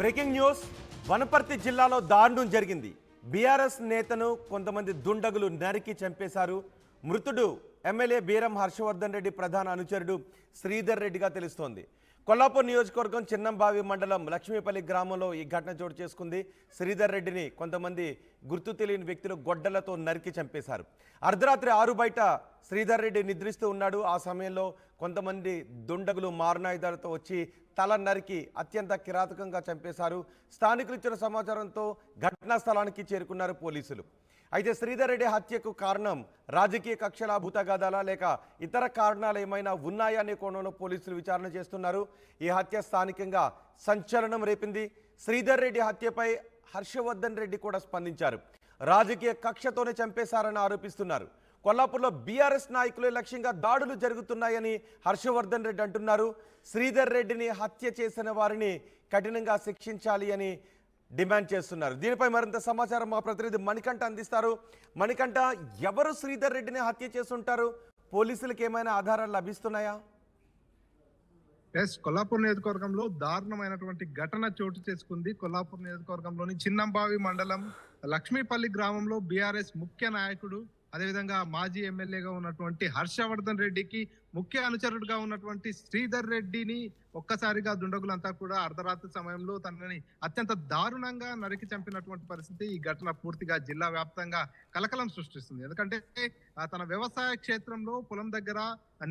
Breaking news. Wanaparthy జిల్లాలో దారుణం జరిగింది. బీఆర్ఎస్ నేతను కొంతమంది దుండగులు నరికి చంపేశారు. మృతుడు ఎమ్మెల్యే బీరం హర్షవర్ధన్ రెడ్డి ప్రధాన అనుచరుడు శ్రీధర్ రెడ్డిగా తెలుస్తోంది. కొల్లాపూర్ నియోజకవర్గం చిన్నంబావి మండలం లక్ష్మీపల్లి గ్రామంలో ఈ ఘటన చోటు చేసుకుంది. శ్రీధర్ రెడ్డిని కొంతమంది గుర్తు తెలియని వ్యక్తులు గొడ్డలతో నరికి చంపేశారు. అర్ధరాత్రి ఆరు బయట శ్రీధర్ రెడ్డి నిద్రిస్తూ ఉన్నాడు. ఆ సమయంలో కొంతమంది దుండగులు మారణాయుధాలతో వచ్చి తల నరికి అత్యంత కిరాతకంగా చంపేశారు. స్థానికులు ఇచ్చిన సమాచారంతో ఘటనా స్థలానికి చేరుకున్నారు పోలీసులు. అయితే శ్రీధర్ రెడ్డి హత్యకు కారణం రాజకీయ కక్షల భూతగాదాల లేక ఇతర కారణాలు ఏమైనా ఉన్నాయా అనే కోణంలో పోలీసులు విచారణ చేస్తున్నారు. ఈ హత్య స్థానికంగా సంచలనం రేపింది. శ్రీధర్ రెడ్డి హత్యపై హర్షవర్ధన్ రెడ్డి కూడా స్పందించారు. రాజకీయ కక్షతోనే చంపేశారని ఆరోపిస్తున్నారు. కొల్లాపూర్లో బీఆర్ఎస్ నాయకులే లక్ష్యంగా దాడులు జరుగుతున్నాయని హర్షవర్ధన్ రెడ్డి అంటున్నారు. శ్రీధర్ రెడ్డిని హత్య చేసిన వారిని కఠినంగా శిక్షించాలి అని డిమాండ్ చేస్తున్నారు. దీనిపై మరింత సమాచారం మా ప్రతినిధి మణికంఠ అందిస్తారు. మణికంఠ ఎవరు శ్రీధర్ రెడ్డిని హత్య చేస్తుంటారు? పోలీసులకు ఏమైనా ఆధారాలు లభిస్తున్నాయా? ఎస్ కొల్లాపూర్ నియోజకవర్గంలో దారుణమైనటువంటి ఘటన చోటు చేసుకుంది కొల్లాపూర్ నియోజకవర్గంలోని చిన్నంబావి మండలం లక్ష్మీపల్లి గ్రామంలో బీఆర్ఎస్ ముఖ్య నాయకుడు అదేవిధంగా మాజీ ఎమ్మెల్యేగా ఉన్నటువంటి హర్షవర్ధన్ రెడ్డికి ముఖ్య అనుచరుడుగా ఉన్నటువంటి శ్రీధర్ రెడ్డిని ఒక్కసారిగా దుండగులంతా కూడా అర్ధరాత్రి సమయంలో తనని అత్యంత దారుణంగా నరికి చంపినటువంటి పరిస్థితి ఈ ఘటన పూర్తిగా జిల్లా వ్యాప్తంగా కలకలం సృష్టిస్తుంది. ఎందుకంటే తన వ్యవసాయ క్షేత్రంలో పొలం దగ్గర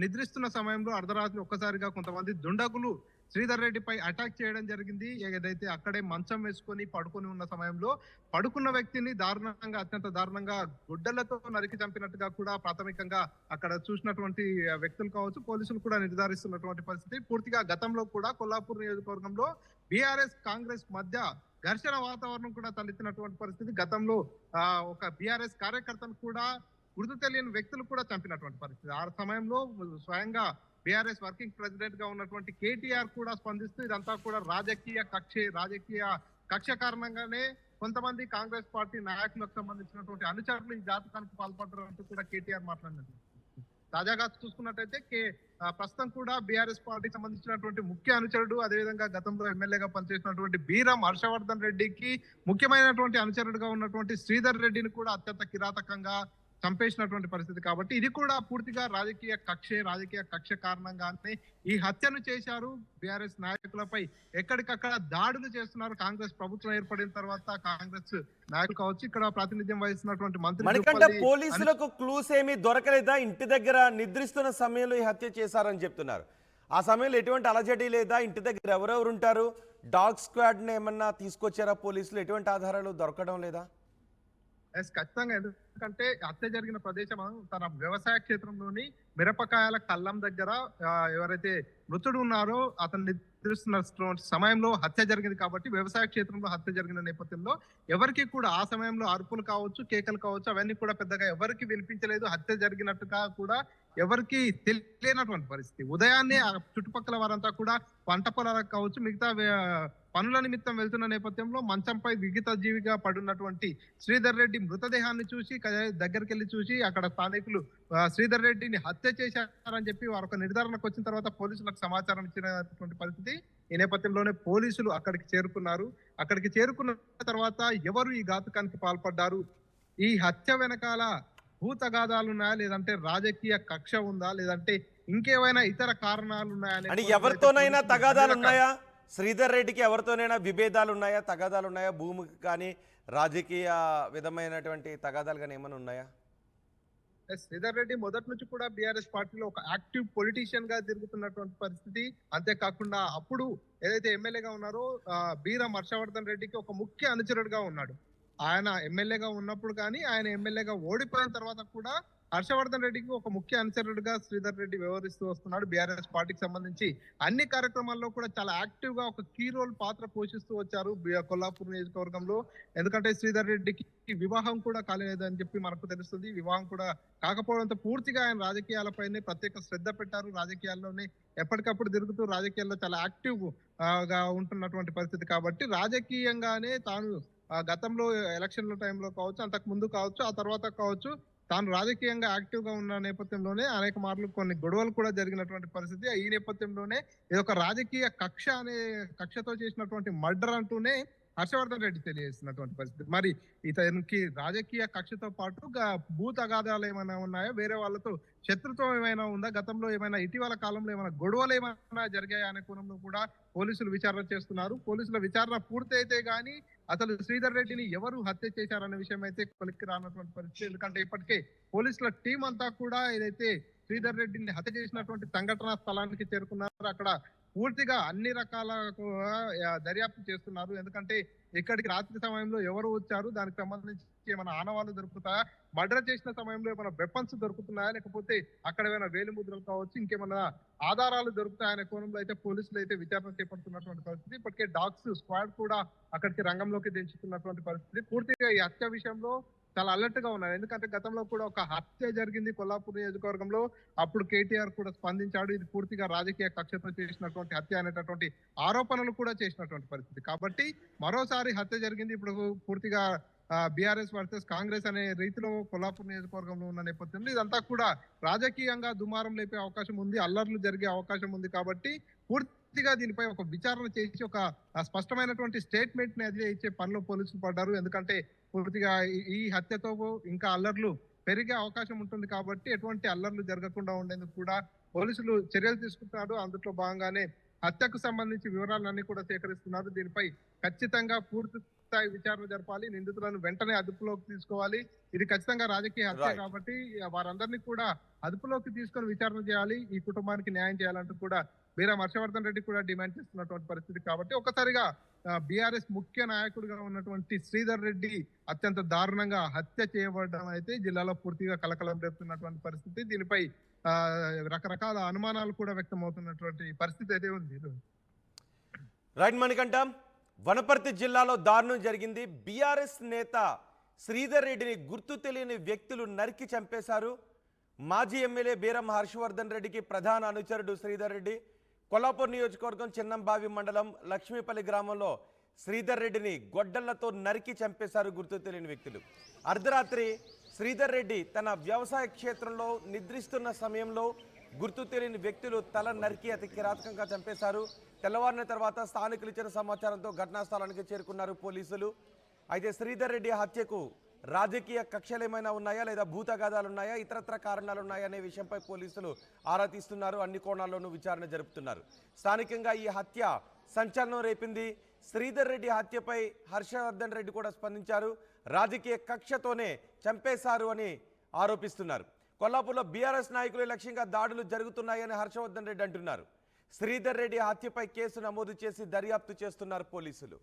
నిద్రిస్తున్న సమయంలో అర్ధరాత్రి ఒక్కసారిగా కొంతమంది దుండగులు శ్రీధర్ రెడ్డిపై అటాక్ చేయడం జరిగింది. ఏదైతే అక్కడే మంచం వేసుకొని పడుకొని ఉన్న సమయంలో పడుకున్న వ్యక్తిని దారుణంగా అత్యంత దారుణంగా గుడ్డలతో నరికి చంపినట్టుగా కూడా ప్రాథమికంగా అక్కడ చూసినటువంటి వ్యక్తులు కావచ్చు పోలీసులు కూడా నిర్ధారిస్తున్నటువంటి పరిస్థితి. పూర్తిగా గతంలో కూడా కొల్లాపూర్ నియోజకవర్గంలో బీఆర్ఎస్ కాంగ్రెస్ మధ్య ఘర్షణ వాతావరణం కూడా తలెత్తినటువంటి పరిస్థితి. గతంలో ఒక బీఆర్ఎస్ కార్యకర్తను కూడా గుర్తు తెలియని వ్యక్తులు కూడా చంపినటువంటి పరిస్థితి. ఆ సమయంలో స్వయంగా బీఆర్ఎస్ వర్కింగ్ ప్రెసిడెంట్గా ఉన్నటువంటి కేటీఆర్ కూడా స్పందిస్తూ ఇదంతా కూడా రాజకీయ కక్ష రాజకీయ కక్ష కారణంగానే కొంతమంది కాంగ్రెస్ పార్టీ నాయకులకు సంబంధించినటువంటి అనుచరులు ఈ జాతకానికి పాల్పడ్డారు అంటూ కూడా కేటీఆర్ మాట్లాడినారు తాజాగా చూసుకున్నట్టయితే కే ప్రస్తుతం కూడా బీఆర్ఎస్ పార్టీకి సంబంధించినటువంటి ముఖ్య అనుచరుడు అదేవిధంగా గతంలో ఎమ్మెల్యేగా పనిచేసినటువంటి బీరం హర్షవర్ధన్ రెడ్డికి ముఖ్యమైనటువంటి అనుచరుడుగా ఉన్నటువంటి శ్రీధర్ రెడ్డిని కూడా అత్యంత కిరాతకంగా చంపేసినటువంటి పరిస్థితి కాబట్టి ఇది కూడా పూర్తిగా రాజకీయ కక్షే రాజకీయ కక్ష కారణంగానే ఈ హత్యను చేశారు బీఆర్ఎస్ నాయకులపై. ఎక్కడికక్కడ దాడులు చేస్తున్నారు కాంగ్రెస్ ప్రభుత్వం ఏర్పడిన తర్వాత కాంగ్రెస్ నాయకులు కావచ్చు ఇక్కడ ప్రాతినిధ్యం వహిస్తున్నటువంటి మంత్రి పోలీసులకు క్లూస్ ఏమీ దొరకలేదా? ఇంటి దగ్గర నిద్రిస్తున్న సమయంలో ఈ హత్య చేశారని చెప్తున్నారు. ఆ సమయంలో ఎటువంటి అలజడి లేదా? ఇంటి దగ్గర ఎవరెవరు ఉంటారు? డాగ్ స్క్వాడ్ని ఏమన్నా తీసుకొచ్చారా పోలీసులు? ఎటువంటి ఆధారాలు దొరకడం లేదా? ఎస్ ఖచ్చితంగా. ఎందుకంటే హత్య జరిగిన ప్రదేశం తన వ్యవసాయ క్షేత్రంలోని మిరపకాయల కళ్ళం దగ్గర ఎవరైతే మృతుడు ఉన్నారో అతన్ని నిద్రిస్తున్న సమయంలో హత్య జరిగింది కాబట్టి వ్యవసాయ క్షేత్రంలో హత్య జరిగిన నేపథ్యంలో ఎవరికి కూడా ఆ సమయంలో అరుపులు కావచ్చు కేకలు కావచ్చు అవన్నీ కూడా పెద్దగా ఎవరికి వినిపించలేదు. హత్య జరిగినట్టుగా కూడా ఎవరికి తెలియనటువంటి పరిస్థితి. ఉదయాన్నే ఆ చుట్టుపక్కల వారంతా కూడా పంట పొలాలకు కావచ్చు మిగతా పనుల నిమిత్తం వెళ్తున్న నేపథ్యంలో మంచంపై విగిత జీవిగా పడున్నటువంటి శ్రీధర్ రెడ్డి మృతదేహాన్ని చూసి దగ్గరికి వెళ్ళి చూసి అక్కడ స్థానికులు శ్రీధర్ రెడ్డిని హత్య చేశారని చెప్పి వారు ఒక నిర్ధారణకు వచ్చిన తర్వాత పోలీసులకు సమాచారం ఇచ్చినటువంటి పరిస్థితి. ఈ నేపథ్యంలోనే పోలీసులు అక్కడికి చేరుకున్నారు. అక్కడికి చేరుకున్న తర్వాత ఎవరు ఈ ఘాతుకానికి పాల్పడ్డారు? ఈ హత్య వెనకాల భూతగాదాలు ఉన్నాయా? లేదంటే రాజకీయ కక్ష ఉందా? లేదంటే ఇంకేమైనా ఇతర కారణాలు ఉన్నాయా? ఎవరితోనైనా తగాదాలు ఉన్నాయా? శ్రీధర్ రెడ్డికి ఎవరితోనైనా విభేదాలు ఉన్నాయా? తగాదాలు ఉన్నాయా? భూమికి కానీ రాజకీయ విధమైనటువంటి తగాదాలు కానీ ఏమైనా ఉన్నాయా? ఎస్, శ్రీధర్ రెడ్డి మొదటి నుంచి కూడా బీఆర్ఎస్ పార్టీలో ఒక యాక్టివ్ పొలిటీషియన్గా తిరుగుతున్నటువంటి పరిస్థితి. అంతేకాకుండా అప్పుడు ఏదైతే ఎమ్మెల్యేగా ఉన్నారో బీరం హర్షవర్ధన్ రెడ్డికి ఒక ముఖ్య అనుచరుడుగా ఉన్నాడు. ఆయన ఎమ్మెల్యేగా ఉన్నప్పుడు కానీ ఆయన ఎమ్మెల్యేగా ఓడిపోయిన తర్వాత కూడా హర్షవర్ధన్ రెడ్డికి ఒక ముఖ్య అనుచరుడుగా శ్రీధర్ రెడ్డి వ్యవహరిస్తూ వస్తున్నాడు. బీఆర్ఎస్ పార్టీకి సంబంధించి అన్ని కార్యక్రమాల్లో కూడా చాలా యాక్టివ్గా ఒక కీ రోల్ పాత్ర పోషిస్తూ వచ్చారు కొల్లాపూర్ నియోజకవర్గంలో. ఎందుకంటే శ్రీధర్ రెడ్డికి వివాహం కూడా కాలేదని చెప్పి మనకు తెలుస్తుంది. వివాహం కూడా కాకపోవడంతో పూర్తిగా ఆయన రాజకీయాలపైనే ప్రత్యేక శ్రద్ధ పెట్టారు. రాజకీయాల్లోనే ఎప్పటికప్పుడు తిరుగుతూ రాజకీయాల్లో చాలా యాక్టివ్గా ఉంటున్నటువంటి పరిస్థితి కాబట్టి రాజకీయంగానే తాను గతంలో ఎలక్షన్ల టైంలో కావచ్చు అంతకు ముందు కావచ్చు ఆ తర్వాత కావచ్చు తాను రాజకీయంగా యాక్టివ్గా ఉన్న నేపథ్యంలోనే అనేక మార్లు కొన్ని గొడవలు కూడా జరిగినటువంటి పరిస్థితి. ఈ నేపథ్యంలోనే ఇది ఒక రాజకీయ కక్ష అనే కక్షతో చేసినటువంటి మర్డర్ అంటూనే హర్షవర్ధన్ రెడ్డి తెలియజేస్తున్నటువంటి పరిస్థితి. మరి ఇతనికి రాజకీయ కక్షతో పాటు భూత అగాధాలు ఏమైనా ఉన్నాయా? వేరే వాళ్ళతో శత్రుత్వం ఏమైనా ఉందా? గతంలో ఏమైనా ఇటీవల కాలంలో ఏమైనా గొడవలు ఏమైనా జరిగాయా? అనే కోణంలో కూడా పోలీసులు విచారణ చేస్తున్నారు. పోలీసుల విచారణ పూర్తయితే గానీ అసలు శ్రీధర్ రెడ్డిని ఎవరు హత్య చేశారనే విషయం అయితే కొలిక్కి రానటువంటి పరిస్థితి. ఎందుకంటే ఇప్పటికే పోలీసుల టీం అంతా కూడా ఏదైతే శ్రీధర్ రెడ్డిని హత్య చేసినటువంటి సంఘటన స్థలానికి చేరుకున్నారు అక్కడ పూర్తిగా అన్ని రకాల దర్యాప్తు చేస్తున్నారు. ఎందుకంటే ఇక్కడికి రాత్రి సమయంలో ఎవరు వచ్చారు? దానికి సంబంధించి ఏమైనా ఆనవాళ్ళు దొరుకుతాయా మర్డర్ చేసిన సమయంలో ఏమైనా వెపన్స్ దొరుకుతున్నాయా? లేకపోతే అక్కడ ఏమైనా వేలి ముద్రలు కావచ్చు ఇంకేమైనా ఆధారాలు దొరుకుతాయనే కోణంలో అయితే పోలీసులు అయితే విచారణ చేపడుతున్నటువంటి పరిస్థితి. ఇప్పటికే డాగ్స్ స్క్వాడ్ కూడా అక్కడికి రంగంలోకి దించుతున్నటువంటి పరిస్థితి. పూర్తిగా ఈ హత్య విషయంలో చాలా అలర్ట్గా ఉన్నారు. ఎందుకంటే గతంలో కూడా ఒక హత్య జరిగింది కొల్లాపూర్ నియోజకవర్గంలో. అప్పుడు కేటీఆర్ కూడా స్పందించాడు ఇది పూర్తిగా రాజకీయ కక్షతో చేసినటువంటి హత్య అనేటటువంటి ఆరోపణలు కూడా చేసినటువంటి పరిస్థితి. కాబట్టి మరోసారి హత్య జరిగింది. ఇప్పుడు పూర్తిగా బీఆర్ఎస్ వర్సెస్ కాంగ్రెస్ అనే రీతిలో కొల్లాపూర్ నియోజకవర్గంలో ఉన్న నేపథ్యంలో ఇదంతా కూడా రాజకీయంగా దుమారం లేపే అవకాశం ఉంది అల్లర్లు జరిగే అవకాశం ఉంది కాబట్టి పూర్తి పూర్తిగా దీనిపై ఒక విచారణ చేసి ఒక స్పష్టమైనటువంటి స్టేట్మెంట్ని అది ఇచ్చే పనిలో పోలీసులు పడ్డారు. ఎందుకంటే పూర్తిగా ఈ- ఈ హత్యతో ఇంకా అల్లర్లు పెరిగే అవకాశం ఉంటుంది కాబట్టి ఎటువంటి అల్లర్లు జరగకుండా ఉండేందుకు కూడా పోలీసులు చర్యలు తీసుకుంటున్నారు. అందులో భాగంగానే హత్యకు సంబంధించి వివరాలన్నీ కూడా సేకరిస్తున్నారు. దీనిపై ఖచ్చితంగా పూర్తి స్థాయి విచారణ జరపాలి నిందితులను వెంటనే అదుపులోకి తీసుకోవాలి. ఇది ఖచ్చితంగా రాజకీయ హత్య. కాబట్టి వారందరినీ కూడా అదుపులోకి తీసుకొని విచారణ చేయాలి. ఈ కుటుంబానికి న్యాయం చేయాలంటూ కూడా వీరం హర్షవర్ధన్ రెడ్డి కూడా డిమాండ్ చేస్తున్నటువంటి పరిస్థితి కాబట్టి ఒకసారిగా బీఆర్ఎస్ ముఖ్య నాయకుడిగా ఉన్నటువంటి శ్రీధర్ రెడ్డి అత్యంత దారుణంగా హత్య చేయబడడం అయితే జిల్లాలో పూర్తిగా కలకలం రేపుతున్నటువంటి పరిస్థితి. దీనిపై ఆ, రకరకాల అనుమానాలు కూడా వ్యక్తం అవుతున్నటువంటి పరిస్థితి అయితే ఉంది. రైట్ మణికంఠ? వనపర్తి జిల్లాలో దారుణం జరిగింది. బీఆర్ఎస్ నేత శ్రీధర్ రెడ్డిని గుర్తు తెలియని వ్యక్తులు నరికి చంపేశారు. మాజీ ఎమ్మెల్యే బీరం హర్షవర్ధన్ రెడ్డికి ప్రధాన అనుచరుడు శ్రీధర్ రెడ్డి. కొల్లాపూర్ నియోజకవర్గం చిన్నంబావి మండలం లక్ష్మీపల్లి గ్రామంలో శ్రీధర్ రెడ్డిని గొడ్డళ్ళతో నరికి చంపేశారు గుర్తు తెలియని వ్యక్తులు. అర్ధరాత్రి శ్రీధర్ రెడ్డి తన వ్యవసాయ క్షేత్రంలో నిద్రిస్తున్న సమయంలో గుర్తు తెలియని వ్యక్తులు తల నరికి అతి కిరాతకంగా చంపేశారు. తెల్లవారిన తర్వాత స్థానికులు ఇచ్చిన సమాచారంతో ఘటనా స్థలానికి చేరుకున్నారు పోలీసులు. అయితే శ్రీధర్ రెడ్డి హత్యకు రాజకీయ కక్షలు ఏమైనా ఉన్నాయా లేదా భూతగాదాలు ఉన్నాయా ఇతరత్ర కారణాలు ఉన్నాయా అనే విషయంపై పోలీసులు ఆరా తీస్తున్నారు. అన్ని కోణాల్లోనూ విచారణ జరుపుతున్నారు. స్థానికంగా ఈ హత్య సంచలనం రేపింది. శ్రీధర్ రెడ్డి హత్యపై హర్షవర్ధన్ రెడ్డి కూడా స్పందించారు. రాజకీయ కక్షతోనే చంపేశారు అని ఆరోపిస్తున్నారు. కొల్లాపూర్లో బీఆర్ఎస్ నాయకులు లక్ష్యంగా దాడులు జరుగుతున్నాయని హర్షవర్ధన్ రెడ్డి అంటున్నారు. శ్రీధర్ రెడ్డి హత్యపై కేసు నమోదు చేసి దర్యాప్తు చేస్తున్నారు పోలీసులు.